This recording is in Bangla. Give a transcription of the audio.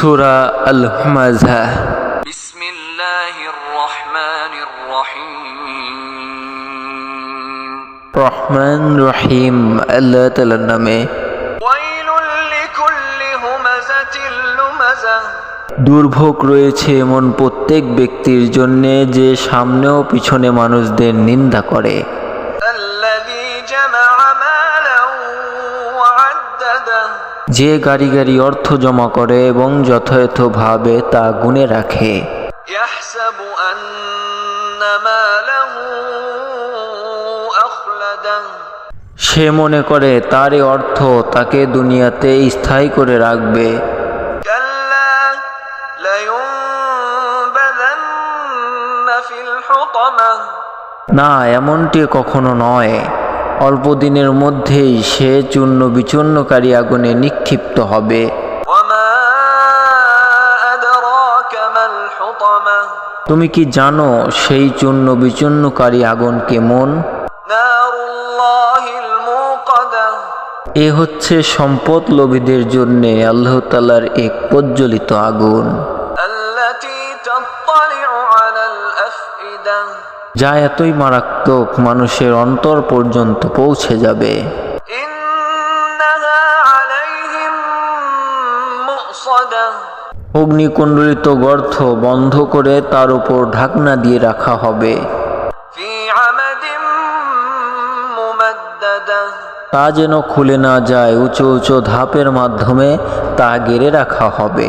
সুরা আল হুমাজা রহমান রহিম, আল্লাহ তালার নামে। দুর্ভোগ রয়েছে এমন প্রত্যেক ব্যক্তির জন্যে যে সামনেও পিছনে মানুষদের নিন্দা করে। আল্লাযী যে গাড়ি গাড়ি অর্থ জমা করে এবং যথাযথভাবে তা গুনে রাখে। সে মনে করে তার অর্থ তাকে দুনিয়াতে স্থায়ী করে রাখবে। না এমনটি কখনো নয়। অল্প দিনের মধ্যেই সে চূর্ণ বিচূর্ণকারী আগুনে নিক্ষিপ্ত হবে। তুমি কি জানো সেই চূর্ণ বিচূর্ণকারী আগুন কেমন? এ হচ্ছে সম্পদ লোভীদের জন্য আল্লাহতালার এক প্রজ্বলিত আগুন। যা এতই মারাত্মক মানুষের অন্তর পর্যন্ত পৌঁছে যাবে। অগ্নিকুণ্ডলিত গর্থ বন্ধ করে তার উপর ঢাকনা দিয়ে রাখা হবে। তা যেন খুলে না যায় উঁচু উঁচু ধাপের মাধ্যমে তা গেড়ে রাখা হবে।